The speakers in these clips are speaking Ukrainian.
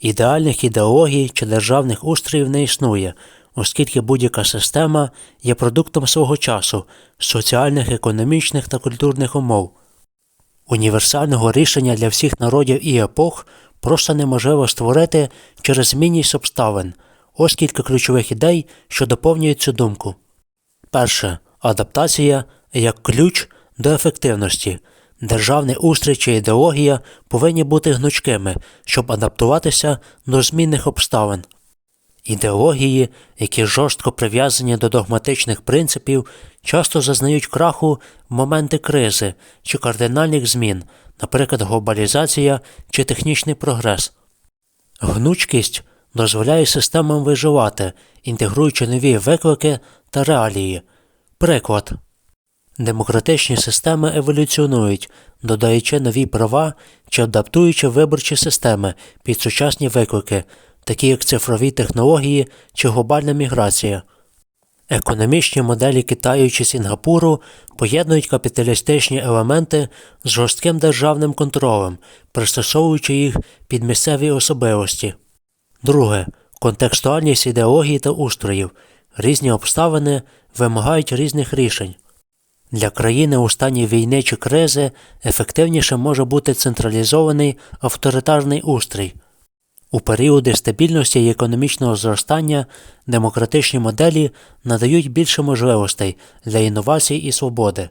Ідеальних ідеологій чи державних устроїв не існує, оскільки будь-яка система є продуктом свого часу, соціальних, економічних та культурних умов. Універсального рішення для всіх народів і епох просто неможливо створити через змінність обставин, ось кілька ключових ідей, що доповнюють цю думку. Перше. Адаптація як ключ до ефективності. Державний устрій чи ідеологія повинні бути гнучкими, щоб адаптуватися до змінних обставин. Ідеології, які жорстко прив'язані до догматичних принципів, часто зазнають краху в моменти кризи чи кардинальних змін, наприклад, глобалізація чи технічний прогрес. Гнучкість дозволяє системам виживати, інтегруючи нові виклики та реалії. Приклад. Демократичні системи еволюціонують, додаючи нові права чи адаптуючи виборчі системи під сучасні виклики, такі як цифрові технології чи глобальна міграція. Економічні моделі Китаю чи Сінгапуру поєднують капіталістичні елементи з жорстким державним контролем, пристосовуючи їх під місцеві особливості. Друге контекстуальність ідеології та устроїв. Різні обставини вимагають різних рішень. Для країни у стані війни чи кризи ефективніше може бути централізований авторитарний устрій. У періоди стабільності і економічного зростання демократичні моделі надають більше можливостей для інновацій і свободи.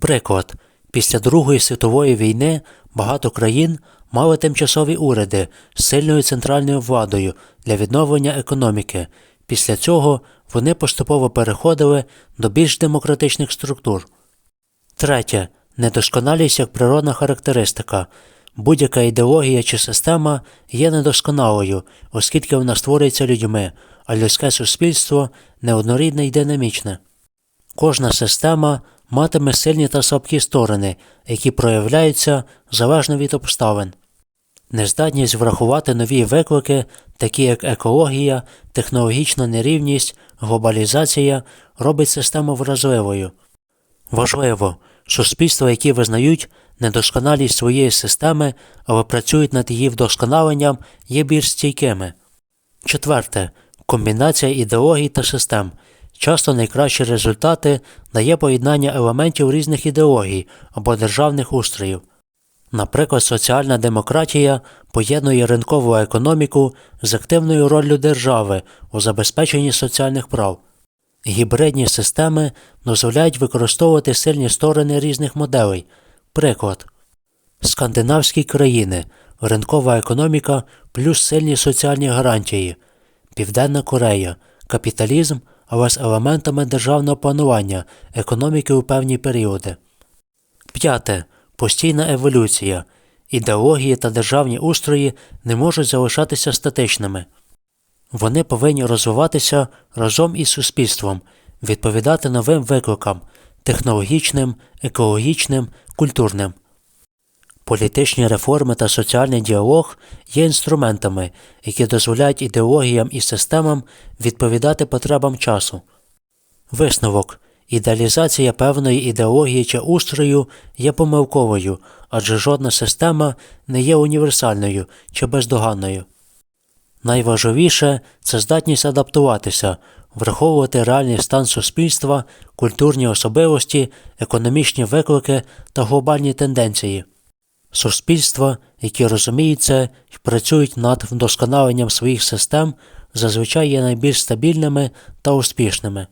Приклад. Після Другої світової війни багато країн мали тимчасові уряди з сильною центральною владою для відновлення економіки. Після цього вони поступово переходили до більш демократичних структур. Третє. Недосконалість як природна характеристика. Будь-яка ідеологія чи система є недосконалою, оскільки вона створюється людьми, а людське суспільство неоднорідне й динамічне. Кожна система матиме сильні та слабкі сторони, які проявляються залежно від обставин. Нездатність врахувати нові виклики, такі як екологія, технологічна нерівність, глобалізація, робить систему вразливою. Важливо, суспільства, які визнають недосконалість своєї системи, але працюють над її вдосконаленням, є більш стійкими. Четверте. Комбінація ідеологій та систем. Часто найкращі результати дає поєднання елементів різних ідеологій або державних устроїв. Наприклад, соціальна демократія поєднує ринкову економіку з активною роллю держави у забезпеченні соціальних прав. Гібридні системи дозволяють використовувати сильні сторони різних моделей. Приклад. Скандинавські країни, ринкова економіка плюс сильні соціальні гарантії, Південна Корея, капіталізм, але з елементами державного планування економіки у певні періоди. П'яте. Постійна еволюція. Ідеології та державні устрої не можуть залишатися статичними. Вони повинні розвиватися разом із суспільством, відповідати новим викликам технологічним, екологічним, культурним. Політичні реформи та соціальний діалог є інструментами, які дозволяють ідеологіям і системам відповідати потребам часу. Висновок ідеалізація певної ідеології чи устрою є помилковою, адже жодна система не є універсальною чи бездоганною. Найважливіше це здатність адаптуватися, враховувати реальний стан суспільства, культурні особливості, економічні виклики та глобальні тенденції. Суспільства, які розуміють це і працюють над вдосконаленням своїх систем, зазвичай є найбільш стабільними та успішними.